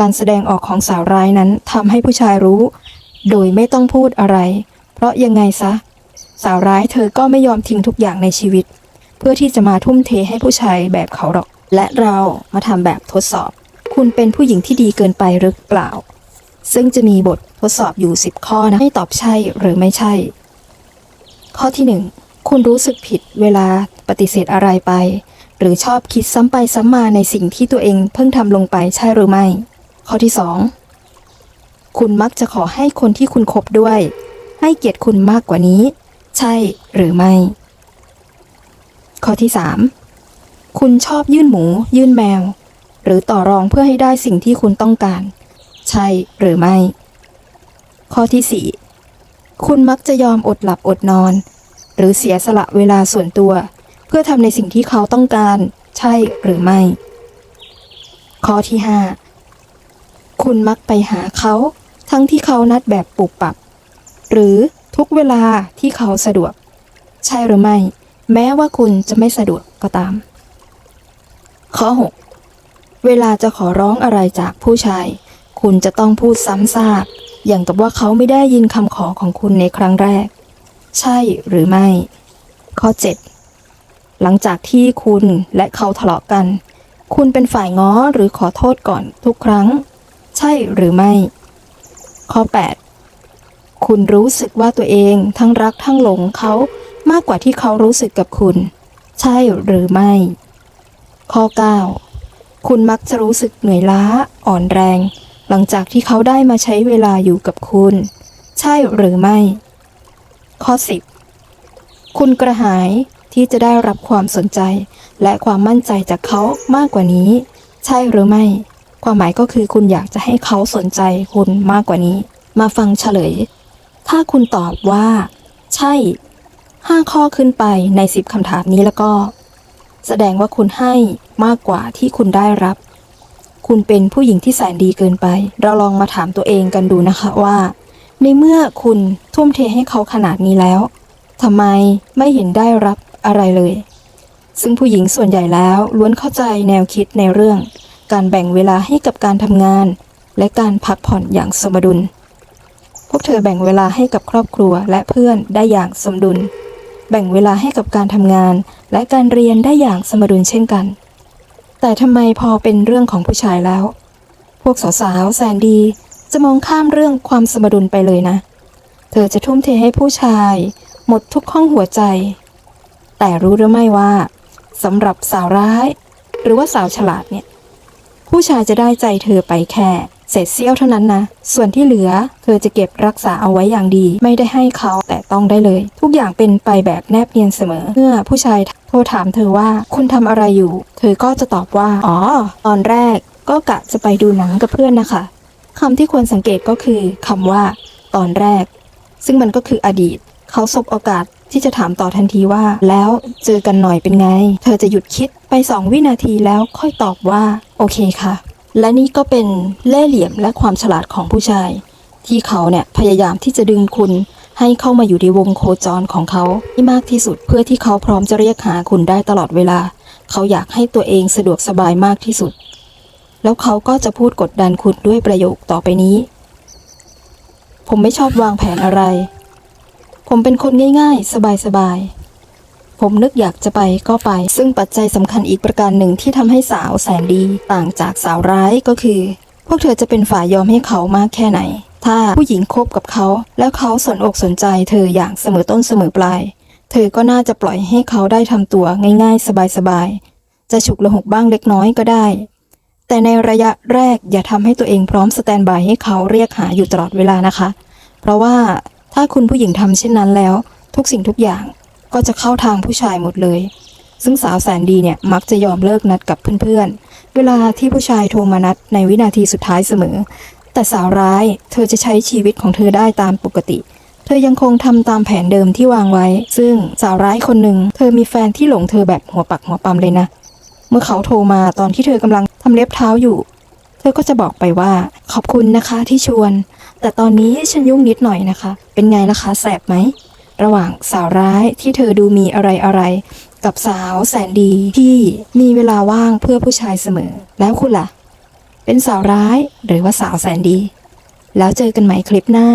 การแสดงออกของสาวร้ายนั้นทำให้ผู้ชายรู้ โดยไม่ต้องพูดอะไร เพราะยังไงซะ สาวร้ายเธอก็ไม่ยอมทิ้งทุกอย่างในชีวิต เพื่อที่จะมาทุ่มเทให้ผู้ชายแบบเขาหรอก และเรามาทำแบบทดสอบ คุณเป็นผู้หญิงที่ดีเกินไปหรือเปล่า ซึ่งจะมีบททดสอบอยู่ 10 ข้อนะให้ตอบใช่หรือไม่ใช่ ข้อที่ 1 คุณรู้สึกผิดเวลาปฏิเสธอะไรไป หรือชอบคิดซ้ำไปซ้ำมาในสิ่งที่ตัวเองเพิ่งทำลงไปใช่หรือไม่ ข้อที่ 2 คุณมักจะขอให้คนที่คุณคบด้วย ให้เกียรติคุณมากกว่านี้ ใช่หรือไม่ ข้อที่ 3 คุณชอบยื่นหมู ยื่นแมว หรือต่อรองเพื่อให้ได้สิ่งที่คุณต้องการ ใช่หรือไม่ ข้อที่ 4 คุณมักจะยอมอดหลับอดนอน หรือเสียสละเวลาส่วนตัว เพื่อทำในสิ่งที่เขาต้องการ ใช่หรือไม่ ข้อที่ 5 คุณมักไปหาเขา ทั้งที่เขานัดแบบปุบปับ หรือทุกเวลาที่เขาสะดวก ใช่หรือไม่ แม้ว่าคุณจะไม่สะดวกก็ตาม ข้อ 6 เวลาจะขอร้องอะไรจากผู้ชาย คุณจะต้องพูดซ้ำซากอย่างกับว่าเขาไม่ได้ยินคำขอของคุณในครั้งแรก ใช่หรือไม่ ข้อ 7 หลังจากที่คุณและเขาทะเลาะกัน คุณเป็นฝ่ายง้อหรือขอโทษก่อนทุกครั้ง ใช่หรือไม่ ข้อ 8 คุณรู้สึกว่าตัวเองทั้งรักทั้งหลงเขามากกว่าที่เขารู้สึกกับคุณ ใช่หรือไม่ ข้อ 9 คุณมักจะรู้สึกเหนื่อยล้าอ่อนแรง หลังจากที่เขาได้มาใช้เวลาอยู่กับคุณ ใช่หรือไม่ ข้อ 10 คุณกระหายที่จะได้รับความสนใจ และความมั่นใจจากเขามากกว่านี้ ใช่หรือไม่ ความหมายก็คือคุณอยากจะให้เขาสนใจคุณมากกว่านี้ มาฟังเฉลย ถ้าคุณตอบว่า ใช่ 5 ข้อขึ้นไปใน 10คำถามนี้แล้วก็ แสดงว่าคุณให้มากกว่าที่คุณได้รับ คุณเป็นผู้หญิงที่แสนดีเกินไป เราลองมาถามตัวเองกันดูนะคะว่า ในเมื่อคุณทุ่มเทให้เขาขนาดนี้แล้วทำไมไม่เห็นได้รับอะไรเลย ซึ่งผู้หญิงส่วนใหญ่แล้วล้วนเข้าใจแนวคิดในเรื่อง การแบ่งเวลาให้กับการทำงาน และการพักผ่อนอย่างสมดุล พวกเธอแบ่งเวลาให้กับครอบครัวและเพื่อนได้อย่างสมดุล แบ่งเวลาให้กับการทำงาน และการเรียนได้อย่างสมดุลเช่นกัน แต่ทำไมพอเป็นเรื่องของผู้ชายแล้ว พวกสาวๆแสนดีจะมองข้ามเรื่องความสมดุลไปเลยนะ เธอจะทุ่มเทให้ผู้ชาย หมดทุกห้องหัวใจ แต่รู้หรือไม่ว่าสำหรับสาวร้าย หรือว่าสาวฉลาดเนี่ย ผู้ชายจะได้ใจเธอไปแค่เศษเสี้ยวเท่านั้นนะ ส่วนที่เหลือเธอจะเก็บรักษาเอาไว้อย่างดี ไม่ได้ให้เขาแต่ต้องได้เลย ทุกอย่างเป็นไปแบบแนบเนียนเสมอ เมื่อผู้ชายโทรถามเธอว่าคุณทำอะไรอยู่ เธอก็จะตอบว่า อ๋อ ตอนแรกก็กะจะไปดูหนังกับเพื่อนนะคะคำที่ควรสังเกตก็คือคำว่า ตอนแรก ซึ่งมันก็คืออดีต เขาสบโอกาส ที่จะถามต่อทันทีว่า แล้วเจอกันหน่อยเป็นไง เธอจะหยุดคิดไปสองวินาทีแล้วค่อยตอบว่า โอเคค่ะ และนี่ก็เป็นเล่ห์เหลี่ยมและความฉลาดของผู้ชาย ที่เขาเนี่ยพยายามที่จะดึงคุณให้เข้ามาอยู่ในวงโคจรของเขาที่มากที่สุดเพื่อที่เขาพร้อมจะเรียกหาคุณได้ตลอดเวลา เขาอยากให้ตัวเองสะดวกสบายมากที่สุด แล้วเขาก็จะพูดกดดันคุณด้วยประโยคต่อไปนี้ ผมไม่ชอบวางแผนอะไร ผมเป็นคนง่ายๆ สบายๆ ผมนึกอยากจะไปก็ไป ซึ่งปัจจัยสำคัญอีกประการหนึ่งที่ทำให้สาวแสนดีต่างจากสาวร้ายก็คือ พวกเธอจะเป็นฝ่ายยอมให้เขามากแค่ไหน ถ้าผู้หญิงคบกับเขา แล้วเขาสนอกสนใจเธออย่างเสมอต้นเสมอปลาย เธอก็น่าจะปล่อยให้เขาได้ทำตัวง่ายๆ สบายๆ จะฉุกละหกบ้างเล็กน้อยก็ได้ แต่ในระยะแรกอย่าทำให้ตัวเองพร้อมสแตนบายให้เขาเรียกหาอยู่ตลอดเวลานะคะ เพราะว่า ถ้าคุณผู้หญิงทำเช่นนั้นแล้ว ทุกสิ่งทุกอย่างก็จะเข้าทางผู้ชายหมดเลย ซึ่งสาวแสนดีเนี่ยมักจะยอมเลิกนัดกับเพื่อนๆ เวลาที่ผู้ชายโทรมานัดในวินาทีสุดท้ายเสมอ แต่สาวร้ายเธอจะใช้ชีวิตของเธอได้ตามปกติ เธอยังคงทำตามแผนเดิมที่วางไว้ ซึ่งสาวร้ายคนหนึ่งเธอมีแฟนที่หลงเธอแบบหัวปักหัวปั๊มเลยนะ เมื่อเขาโทรมาตอนที่เธอกำลังทำเล็บเท้าอยู่ เธอก็จะบอกไปว่าขอบคุณนะคะที่ชวน แต่ตอนนี้ฉันยุ่งนิดหน่อยนะคะ เป็นไงล่ะคะแสบไหม ระหว่างสาวร้ายที่เธอดูมีอะไรอะไร กับสาวแสนดีที่มีเวลาว่างเพื่อผู้ชายเสมอ แล้วคุณล่ะ เป็นสาวร้ายหรือว่าสาวแสนดี แล้วเจอกันใหม่คลิปหน้า